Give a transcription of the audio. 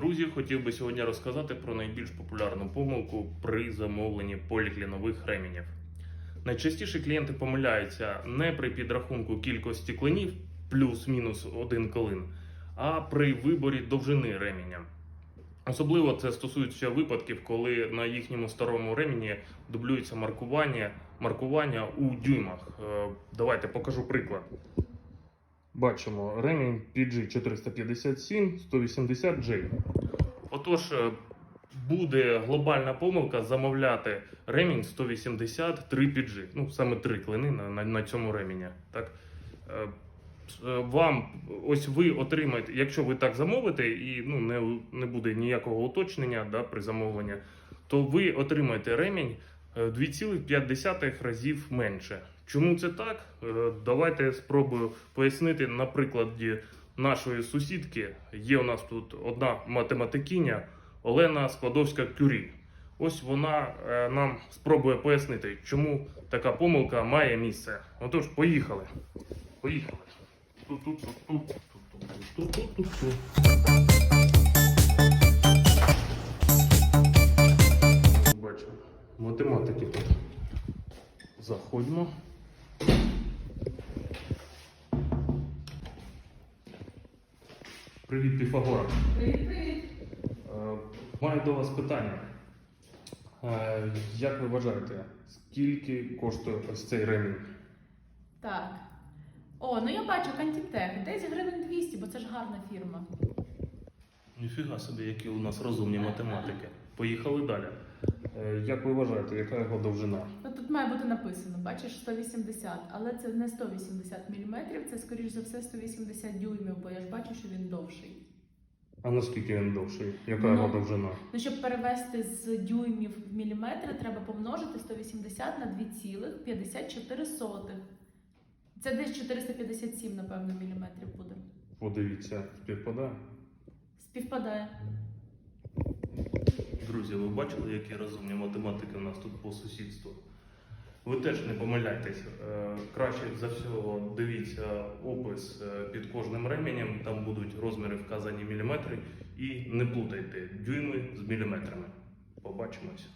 Друзі, хотів би сьогодні розказати про найбільш популярну помилку при замовленні поліклінових ременів. Найчастіше клієнти помиляються не при підрахунку кількості клинів плюс-мінус один клин, а при виборі довжини ременя. Особливо це стосується випадків, коли на їхньому старому ремені дублюється маркування, маркування у дюймах. Е, Давайте покажу приклад. Бачимо ремінь PG 457 180J. Отож, е, буде глобальна помилка замовляти ремінь 183 PG. Ну, саме три клини на, на, на цьому ремені. Так? Е, е, Вам ось ви отримаєте, якщо ви так замовите, і ну, не, не буде ніякого уточнення да, при замовленні, то ви отримаєте ремінь е, 2,5 разів менше. Чому це так? Е, давайте я спробую пояснити на прикладі нашої сусідки. Є у нас тут одна математикиня Олена Складовська Кюрі. Ось вона е, нам спробує пояснити, чому така помилка має місце. Отож, поїхали. Поїхали. Бачимо, математики тут. Заходимо. Привіт, Піфагора. Привіт-привіт. Е, Маю до вас питання. Е, Як ви вважаєте, скільки коштує ось цей ремінь? Так. О, ну я бачу Кантітех. Десь гривень 200, бо це ж гарна фірма. Ніфіга собі, які у нас розумні математики. Поїхали далі. Е, Як ви вважаєте, яка його довжина? Ну тут має бути написано, бачиш, 180, але це не 180 мм, це скоріш за все 180 дюймів, бо я ж бачу, що він довший. А наскільки він довший? Яка Ну. його довжина? Ну, щоб перевести з дюймів в міліметри, треба помножити 180 на 2,54. Це десь 457, напевно, міліметрів буде. Подивіться, співпадає. Співпадає. Друзі, ви бачили, які розумні математики у нас тут по сусідству? Ви теж не помиляйтесь. Е, Краще за всього дивіться опис е, під кожним ременем, там будуть розміри вказані міліметри, і не плутайте дюйми з міліметрами. Побачимось.